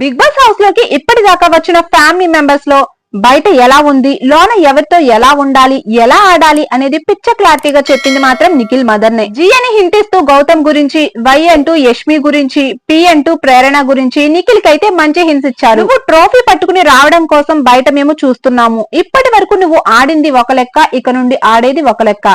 Big boss హౌస్లోకి ఇప్పటిదాకా వచ్చిన ఫ్యామిలీ మెంబర్స్లో బయట ఎలా ఉంది? లోన ఎవరితో ఎలా ఉండాలి? ఎలా ఆడాలి? అనేది పిచ్చ క్లారిటీగా చెప్పింది మాత్రం నిఖిల్ మదర్ నే జీ అని హింటిస్తూ గౌతమ్ గురించి వై అంటూ యష్మి గురించి పి అంటూ ప్రేరణ గురించి నిఖిల్ కైతే మంచి హింట్స్ ఇచ్చారు. నువ్వు ట్రోఫీ పట్టుకుని రావడం కోసం బయట మేము చూస్తున్నాము. ఇప్పటి వరకు నువ్వు ఆడింది ఒక లెక్క ఇక నుండి ఆడేది ఒక లెక్క.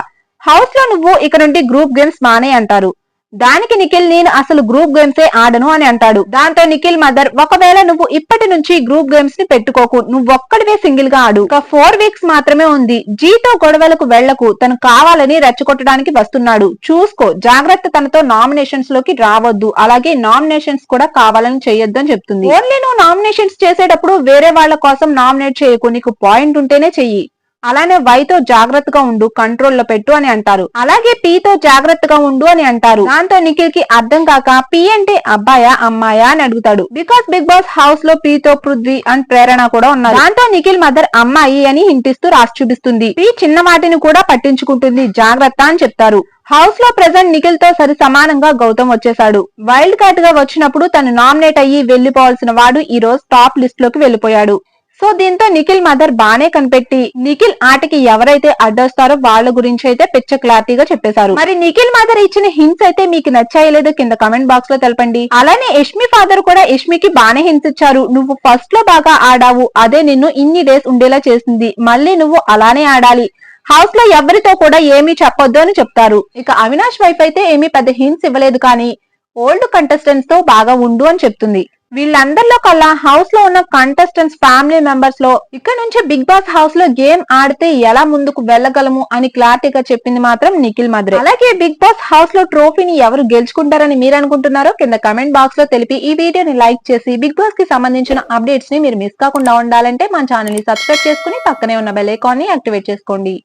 హౌస్లో నువ్వు ఇక నుండి గ్రూప్ గేమ్స్ మానే అంటారు. దానికి నిఖిల్ నేను అసలు గ్రూప్ గేమ్సే ఆడను అని అంటాడు. దాంతో నిఖిల్ మదర్ ఒకవేళ నువ్వు ఇప్పటి నుంచి గ్రూప్ గేమ్స్ని పెట్టుకోకు నువ్వు ఒక్కడివే సింగిల్గా ఆడు. ఒక ఫోర్ వీక్స్ మాత్రమే ఉంది. జీతో గొడవలకు వెళ్ళకు తను కావాలని రెచ్చగొట్టడానికి వస్తున్నాడు. చూసుకో జాగ్రత్త తనతో నామినేషన్స్లోకి రావద్దు. అలాగే నామినేషన్స్ కూడా కావాలని చేయొద్దు అని చెప్తుంది. ఓన్లీ నువ్వు నామినేషన్స్ చేసేటప్పుడు వేరే వాళ్ళ కోసం నామినేట్ చేయకు. నీకు పాయింట్ ఉంటేనే చెయ్యి. అలానే వైతో జాగ్రత్తగా ఉండు కంట్రోల్లో పెట్టు అని అంటారు. అలాగే పీతో జాగ్రత్తగా ఉండు అని అంటారు. దాంతో నిఖిల్కి అర్థం కాక పీ అంటే అబ్బాయా అమ్మాయా అని అడుగుతాడు. బికాస్ బిగ్ బాస్ హౌస్లో పీతో పృథ్వీ అండ్ ప్రేరణ కూడా ఉన్నారు. దాంతో నిఖిల్ మదర్ అమ్మాయి అని హింటిస్తూ రాసి చూపిస్తుంది. పీ చిన్న వాటిని కూడా పట్టించుకుంటుంది. జాగ్రత్త అని చెప్తారు. హౌస్లో ప్రెసెంట్ నిఖిల్తో సరి సమానంగా గౌతమ్ వచ్చేసాడు వైల్డ్ కార్డ్గా వచ్చినప్పుడు తను నామినేట్ అయ్యి వెళ్ళిపోవాల్సిన వాడు ఈ రోజు టాప్ లిస్ట్లోకి వెళ్ళిపోయాడు సో దీంతో నిఖిల్ మదర్ బానే కనిపెట్టి నిఖిల్ ఆటకి ఎవరైతే అడ్డొస్తారో వాళ్ళ గురించి అయితే పిచ్చ క్లారిటీగా చెప్పేశారు. మరి నిఖిల్ మదర్ ఇచ్చిన హింట్స్ అయితే మీకు నచ్చాయో లేదో కింద కమెంట్ బాక్స్లో తెలపండి. అలానే యష్మి ఫాదర్ కూడా యష్మికి బానే హింట్స్ ఇచ్చారు. నువ్వు ఫస్ట్లో బాగా ఆడావు. అదే నిన్ను ఇన్ని డేస్ ఉండేలా చేసింది. మళ్ళీ నువ్వు అలానే ఆడాలి. హౌస్లో ఎవరితో కూడా ఏమీ చెప్పొద్దు అని చెప్తారు. ఇక అవినాష్ వైఫ్ అయితే ఏమీ పెద్ద హింట్స్ ఇవ్వలేదు కానీ ఓల్డ్ కంటెస్టెంట్స్తో బాగా ఉండు అని చెప్తుంది. వీళ్ళందరిలో కల్లా హౌస్లో ఉన్న కంటెస్టెంట్స్ ఫ్యామిలీ మెంబర్స్లో ఇక్కడ నుంచి బిగ్ బాస్ హౌస్లో గేమ్ ఆడితే ఎలా ముందుకు వెళ్ళగలము అని క్లారిటీగా చెప్పింది మాత్రం నిఖిల్ మద్రే. అలాగే బిగ్ బాస్ హౌస్లో ట్రోఫీని ఎవరు గెలుచుకుంటారని మీరు అనుకుంటున్నారో కింద కమెంట్ బాక్స్లో తెలిపి ఈ వీడియోని లైక్ చేసి బిగ్ బాస్కి సంబంధించిన అప్డేట్స్ని మీరు మిస్ కాకుండా ఉండాలంటే మా ఛానల్ని సబ్స్క్రైబ్ చేసుకుని పక్కనే ఉన్న బెల్ ఐకాన్ని యాక్టివేట్ చేసుకోండి.